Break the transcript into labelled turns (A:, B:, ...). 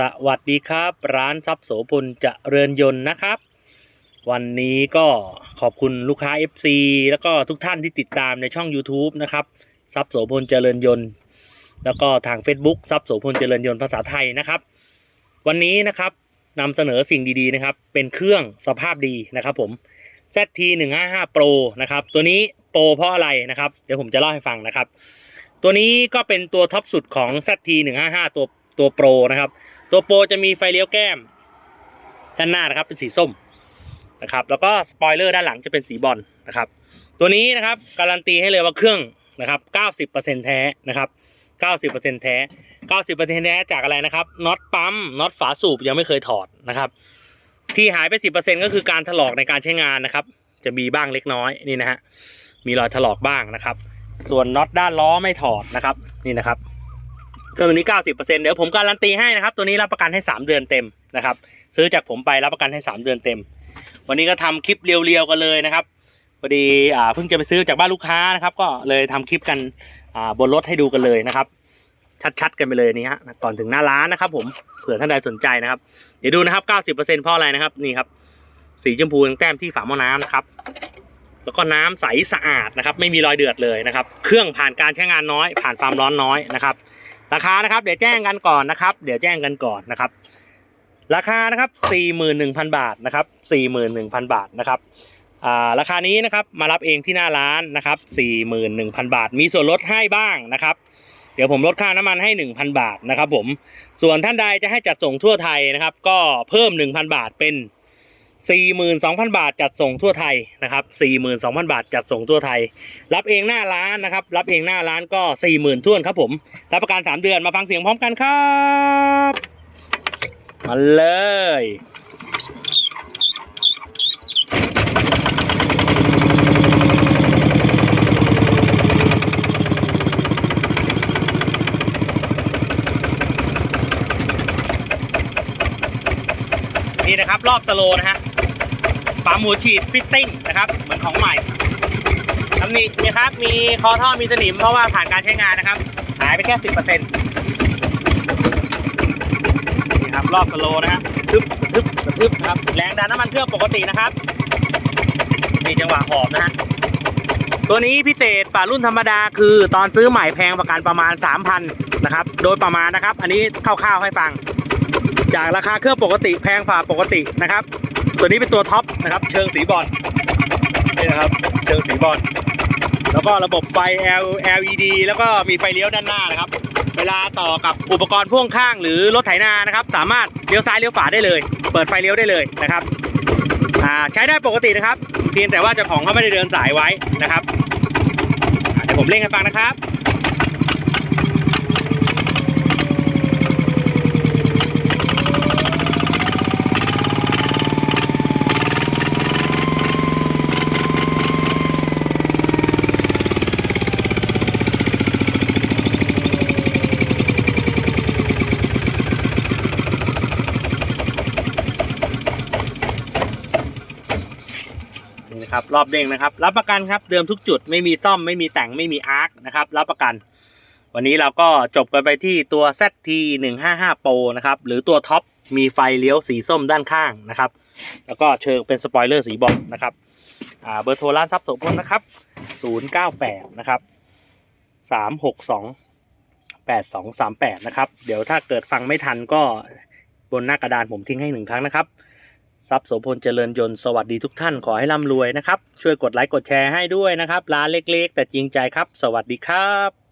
A: สวัสดีครับ ร้านทรัพย์โสพลเจะเรือนยนต์นะครับ วันนี้ก็ขอบคุณลูกค้า FC แล้วก็ทุกท่านที่ติดตามในช่อง YouTube นะครับทรัพย์โสพลเจริญยนต์ แล้วก็ทาง Facebook ทรัพย์โสพลเจริญยนต์ภาษาไทยนะครับ วันนี้นะครับนำเสนอสิ่งดีๆนะครับ เป็นเครื่องสภาพดีนะครับผม ZT 1 5 5 Pro นะครับ ตัวนี้โปรเพราะอะไรนะครับ เดี๋ยวผมจะเล่าให้ฟังนะครับ ตัวนี้ก็เป็นตัวท็อปสุดของ ZT 1 5 5ตัว ตัวโปรนะครับ ตัวโปรจะมีไฟเลี้ยวแก้ม ด้านหน้านะครับเป็นสีส้มนะครับแล้วก็สปอยเลอร์ด้านหลังจะเป็นสีบอลนะครับ ตัวนี้นะครับการันตีให้เลยว่าเครื่องนะครับ 90%แท้นะครับ 90%แท้ 90%แท้จากอะไรนะครับน็อตปั๊มน็อตฝาสูบยังไม่เคยถอดนะครับ ที่หายไป 10%ก็คือการถลอกในการใช้งานนะครับ จะมีบ้างเล็กน้อยนี่นะฮะมีรอยถลอกบ้างนะครับ ส่วนน็อตด้านล้อไม่ถอดนะครับนี่นะครับ เครื่องตัวนี้90%เดี๋ยวผมการันตีให้นะครับ ตัวนี้รับประกันให้3เดือนเต็มนะครับ ซื้อจากผมไปรับประกันให้3เดือนเต็ม วันนี้ก็ทำคลิปเรียวๆกันเลยนะครับพอดีอ่าเพิ่งจะไปซื้อจากบ้านลูกค้านะครับ ก็เลยทำคลิปกันอ่าบนรถให้ดูกันเลยนะครับ ชัดๆกันไปเลยนี่ฮะก่อนถึงหน้าร้านนะครับ ผมเผื่อท่านใดสนใจนะครับ เดี๋ยวดูนะครับ90%เพราะอะไรนะครับนี่ครับสีชมพูแต้มที่ฝาหม้อน้ำนะครับแล้วก็น้ำใสสะอาดนะครับ ไม่มีรอยเดือดเลยนะครับ เครื่องผ่านการใช้งานน้อย ผ่านความร้อนน้อยนะครับ ราคานะครับ เดี๋ยวแจ้งกันก่อนนะครับ เดี๋ยวแจ้งกันก่อนนะครับ ราคานะครับ41,000 บาทนะครับ41,000 บาทนะครับอ่าราคานี้นะครับมารับเองที่หน้าร้านนะครับ41,000 บาท มีส่วนลดให้บ้างนะครับเดี๋ยวผมลดค่าน้ำมันให้ 1,000 บาทนะครับผม ส่วนท่านใดจะให้จัดส่งทั่วไทยนะครับ ก็เพิ่ม 1,000 บาทเป็น 42,000 บาทจัดส่งทั่วไทยนะครับ42,000 บาทจัดส่งทั่วไทย รับเองหน้าร้านนะครับ รับเองหน้าร้านก็ 40,000ท่วนครับผม รับประกัน 3 เดือนมาฟังเสียงพร้อมกันครับมาเลยนี่นะครับ รอบสโลนะฮะ ปั๊มหัวฉีดฟิตติ้งนะครับ เหมือนของใหม่ตำหนินี่ครับ มีคอท่อมีสนิมเพราะว่าผ่านการใช้งานนะครับ หายไปแค่สิบเปอร์เซ็นต์นี่ครับรอบสโลว์นะฮะทึบทึบทึบนะครับ แรงดันน้ำมันเครื่องปกตินะครับนี่จังหวะหอบนะฮะตัวนี้พิเศษฝ่ารุ่นธรรมดาคือตอนซื้อใหม่แพงประกันประมาณ 3,000นะครับ โดยประมาณนะครับ อันนี้คร่าวๆให้ฟัง จากราคาเครื่องปกติแพงฝ่าปกตินะครับ ตัวนี้เป็นตัวท็อป นะครับ เชิงสีบอลนี่นะครับ เชิงสีบอลแล้วก็ระบบไฟ LED แล้วก็มีไฟเลี้ยวด้านหน้านะครับ เวลาต่อกับอุปกรณ์พ่วงข้างหรือรถไถนานะครับ สามารถเลี้ยวซ้ายเลี้ยวขวาได้เลย เปิดไฟเลี้ยวได้เลยนะครับใช้ได้ปกตินะครับ เพียงแต่ว่าเจ้าของเขาไม่ได้เดินสายไว้นะครับอาเดี๋ยวผมเล่นให้ฟังนะครับ นะครับรอบเด้งนะครับ รับประกันครับเดิมทุกจุดไม่มีซ่อมไม่มีแต่งไม่มีอาร์คนะครับรับประกัน วันนี้เราก็จบกันไปที่ตัว ZT 155 Pro นะครับหรือตัวท็อปมีไฟเลี้ยวสีส้มด้านข้างนะครับ แล้วก็เชิงเป็นสปอยเลอร์สีบอลนะครับเบอร์โทรร้านทรัพย์โสพลนะครับ 098 นะครับ 362 8238 นะครับ เดี๋ยวถ้าเกิดฟังไม่ทันก็บนหน้ากระดานผมทิ้งให้หนึ่งครั้งนะครับ ทรัพย์โสพลเจริญยนต์สวัสดีทุกท่านขอให้ร่ำรวยนะครับ ช่วยกดไลค์กดแชร์ให้ด้วยนะครับร้านเล็กๆ แต่จริงใจครับ สวัสดีครับ